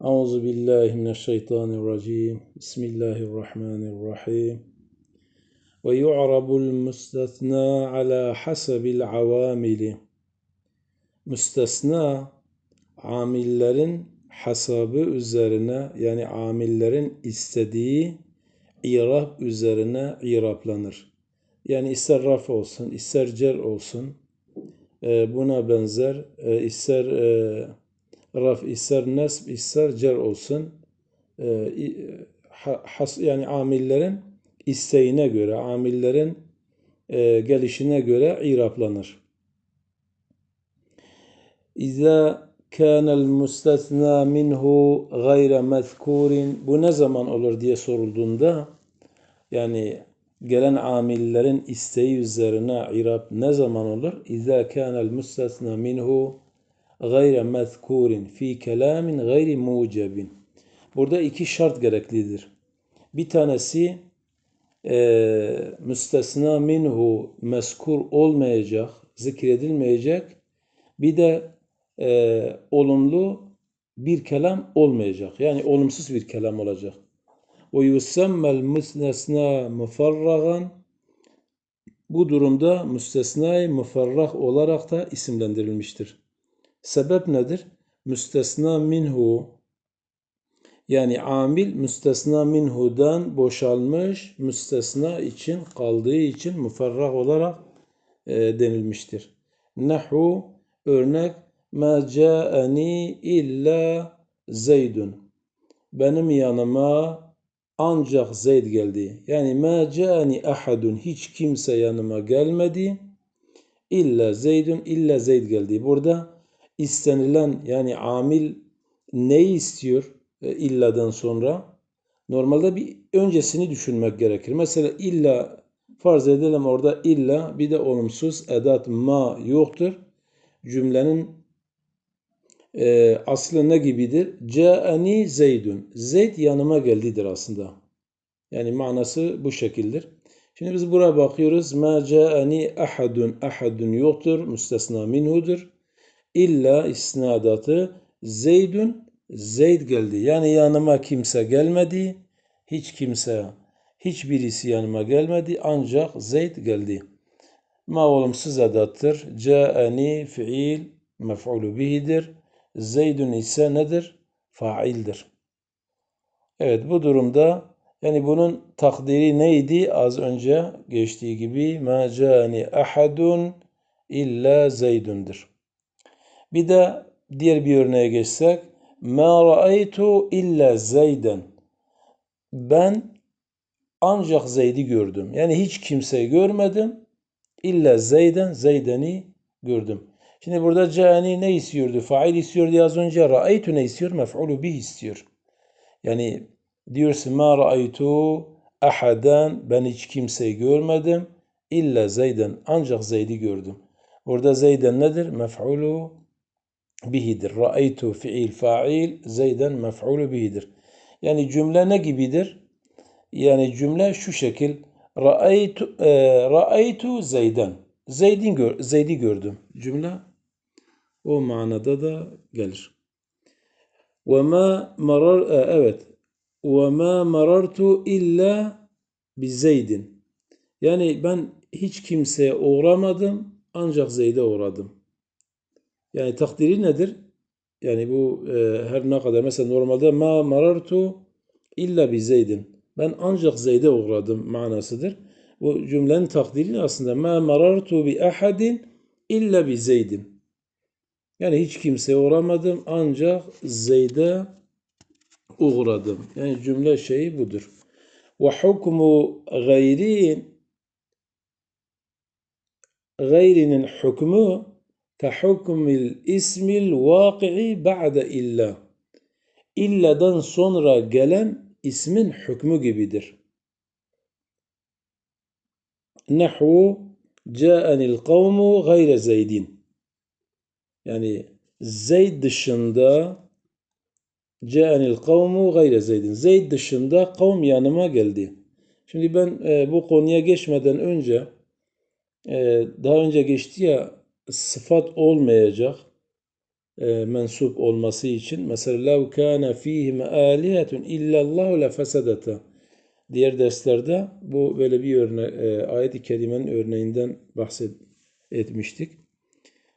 Euzu billahi mineşşeytanirracim. Bismillahirrahmanirrahim. Ve yu'rabul müstesna ala hasabil avamili. Müstesna amillerin hasabı üzerine yani amillerin istediği irab üzerine iraplanır. Yani ister raf olsun, ister cer olsun, e, buna benzer, e, ister e, raf, ister nesb, ister cer olsun e, has, yani amillerin isteğine göre, amillerin e, gelişine göre iraplanır. İza kânel müstesnâ minhu gayre mezkûrin bu ne zaman olur diye sorulduğunda yani gelen amillerin isteği üzerine irab ne zaman olur? İza kânel müstesnâ minhu gayre mezkûrin fi kelamin gayri mucebin. Burada iki şart gereklidir. Bir tanesi e, müstesna minhu meskur olmayacak, zikredilmeyecek. Bir de e, olumlu bir kelam olmayacak. Yani olumsuz bir kelam olacak. Ve yusemmel müstesna mufarragan bu durumda müstesnai mufarrah olarak da isimlendirilmiştir. Sebep nedir? Müstesna minhu yani amil müstesna minhu'dan boşalmış, müstesna için kaldığı için mufarrah olarak e, denilmiştir. Nahu örnek ma ca'ani illa Zeydun. Benim yanıma ancak Zeyd geldi. Yani ma ca'ani ahadun hiç kimse yanıma gelmedi. İlla Zeydun illa Zeyd geldi. Burada istenilen yani amil neyi istiyor e, illadan sonra? Normalde bir öncesini düşünmek gerekir. Mesela illa farz edelim orada illa bir de olumsuz edat ma yoktur. Cümlenin e, aslı ne gibidir? Ca'ani Zeydun. Zeyd yanıma geldidir aslında. Yani manası bu şekildir. Şimdi biz buraya bakıyoruz. Ma ca'ani ahadun. Ahadun yoktur. Müstesna minhudur. İlla isnadatı Zeydun. Zeyd geldi. Yani yanıma kimse gelmedi. Hiç kimse, hiçbirisi yanıma gelmedi. Ancak Zeyd geldi. Ma olumsuz adattır. Ca'ani fiil mef'ulu bihidir. Zeydun ise nedir? Faildir. Evet bu durumda yani bunun takdiri neydi? Az önce geçtiği gibi ma cani ahadun illa Zeydun'dur. Bir de diğer bir örneğe geçsek ma ra'aytu illa Zeyden. Ben ancak Zeyd'i gördüm. Yani hiç kimseyi görmedim. İlla Zeyden, Zeyden'i gördüm. Şimdi burada cani ne istiyordu? Fail istiyordu az önce. Ra'aytu ne istiyor? Mef'ulu bih istiyor. Yani diyorsun ma ra'aytu ahadan ben hiç kimseyi görmedim. İlla Zeyden ancak Zeyd'i gördüm. Burada Zeyden nedir? Mef'ulu bihidir. Ra'aytu fiil fa'il Zeyden mef'ulu bihidir. Yani cümle ne gibidir? Yani cümle şu şekil. Ra'aytu e, ra'aytu Zeyden. Zeyd'i gör, Zeyd'i gördüm. Cümle o manada da gelir. Ve ma marar e, evet. Ve ma marartu illa bi Zeydin. Yani ben hiç kimseye uğramadım ancak Zeyd'e uğradım. Yani takdiri nedir? Yani bu e, her ne kadar mesela normalde ma marartu illa bi Zeydin. Ben ancak Zeyd'e uğradım manasıdır. Bu cümlenin takdiri aslında ma marartu bi ahadin illa bi Zeydin. Yani hiç kimseye uğramadım ancak Zeyd'e uğradım. Yani cümle şeyi budur. Ve hukmu gayrin gayrinin hükmü tehukmil ismil vaki'i ba'de illa. İlladan sonra gelen ismin hükmü gibidir. Nahvu ca'anil kavmu gayre zeydin. Yani Zeyd dışında Ce'enil kavmu gayre Zeydin. Zeyd dışında kavm yanıma geldi. Şimdi ben e, bu konuya geçmeden önce e, daha önce geçti ya sıfat olmayacak. e, mensup olması için mesela lev kana fihim alihetun illallahu lefesedeta diğer derslerde bu böyle bir örnek e, ayet-i kerimenin örneğinden bahsetmiştik.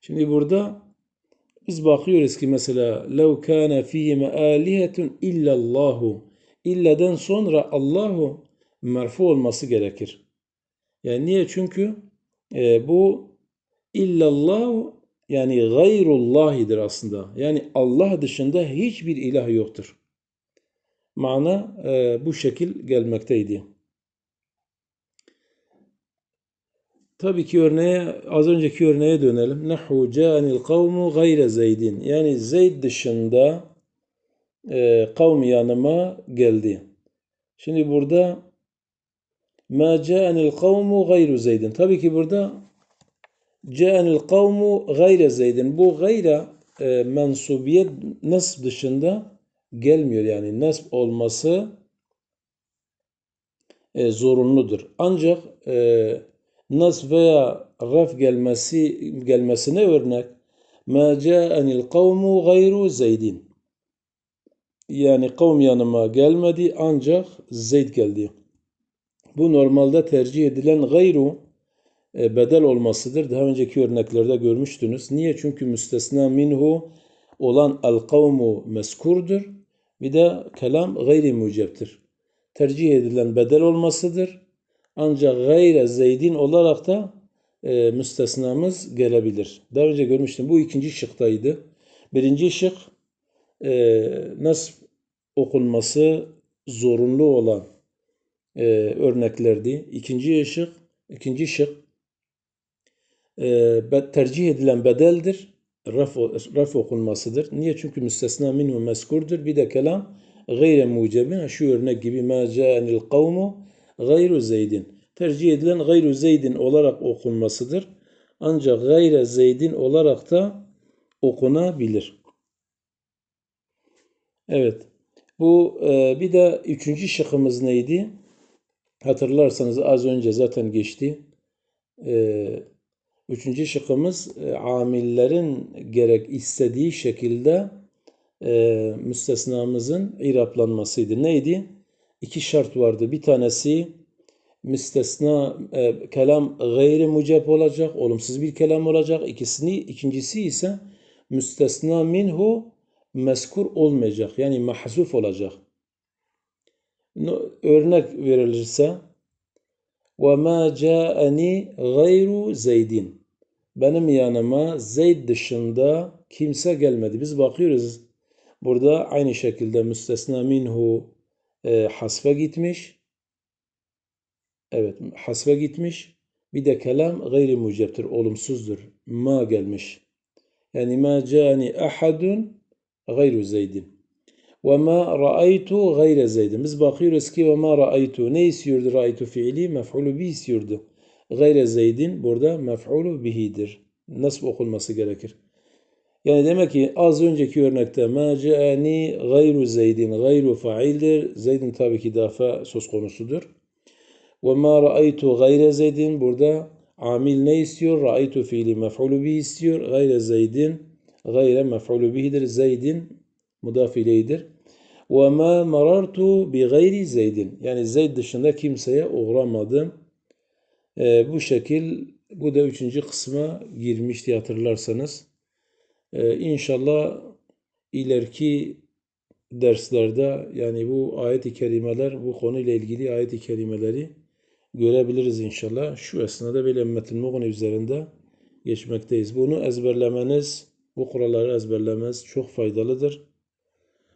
Şimdi burada biz bakıyoruz ki mesela lev kana fihim alihetun illallahu illa'dan sonra Allahu merfu olması gerekir. Yani niye? Çünkü e, bu illallahu yani gayrullahidir aslında. Yani Allah dışında hiçbir ilah yoktur. Mana e, bu şekil gelmekteydi. Tabii ki örneğe, az önceki örneğe dönelim. Nehu canil kavmu gayre zeydin. Yani Zeyd dışında e, kavm yanıma geldi. Şimdi burada ma canil kavmu gayru zeydin. Tabii ki burada canil kavmu gayre zeydin. Bu gayre e, mensubiyet nasb dışında gelmiyor. Yani nasb olması e, zorunludur. Ancak e, nas veya raf gelmesi gelmesine örnek ma ca'anil kavmu gayru zeydin. Yani kavm yanıma gelmedi ancak Zeyd geldi. Bu normalde tercih edilen gayru bedel olmasıdır. Daha önceki örneklerde görmüştünüz. Niye? Çünkü müstesna minhu olan el kavmu meskurdur. Bir de kelam gayri muceptir. Tercih edilen bedel olmasıdır. Ancak gayre zeydin olarak da e, müstesnamız gelebilir. Daha önce görmüştüm. Bu ikinci şıktaydı. Birinci şık e, nasb okunması zorunlu olan e, örneklerdi. İkinci şık, ikinci şık e, tercih edilen bedeldir. Raf, okunmasıdır. Niye? Çünkü müstesna minhu meskurdur. Bir de kelam gayre mucebin. Şu örnek gibi ma ca'anil kavmu gayru zeydin. Tercih edilen gayru zeydin olarak okunmasıdır. Ancak gayre zeydin olarak da okunabilir. Evet. Bu e, bir de üçüncü şıkkımız neydi? Hatırlarsanız az önce zaten geçti. E, üçüncü şıkkımız e, amillerin gerek istediği şekilde e, müstesnamızın iraplanmasıydı. Neydi? İki şart vardı. Bir tanesi müstesna e, kelam gayri mucep olacak, olumsuz bir kelam olacak. İkisini, ikincisi ise müstesna minhu meskur olmayacak. Yani mahzuf olacak. Örnek verilirse ve ma ca'ani gayru zeydin. Benim yanıma Zeyd dışında kimse gelmedi. Biz bakıyoruz burada aynı şekilde müstesna minhu e, hasfe gitmiş. Evet hasfe gitmiş. Bir de kelam gayri mucebtir, olumsuzdur. Ma gelmiş. Yani ma ca'ani ahadun gayru zeydin. Ve ma ra'aytu gayre zeydin. Biz bakıyoruz ki ve ma ra'aytu. Ne istiyordu ra'aytu fiili? Mef'ulu bi istiyordu. Gayre zeydin burada mef'ulu bihidir. Nasıl okunması gerekir? Yani demek ki az önceki örnekte ma cani gayru zeydin gayru faildir. Zeydin tabii ki dafa söz konusudur. Ve ma ra'aytu gayre zeydin burada amil ne istiyor? Ra'aytu fiili mef'ulu bi istiyor. Gayre zeydin gayre mef'ulu bihidir. Zeydin mudaf. Ve ma marartu bi gayri zeydin. Yani Zeyd dışında kimseye uğramadım. Ee, bu şekil bu da üçüncü kısma girmişti hatırlarsanız. Ee, inşallah ileriki derslerde yani bu ayet-i kerimeler bu konuyla ilgili ayet-i kerimeleri görebiliriz inşallah. Şu esnada böyle Metin Mughni üzerinde geçmekteyiz. Bunu ezberlemeniz, bu kuralları ezberlemeniz çok faydalıdır.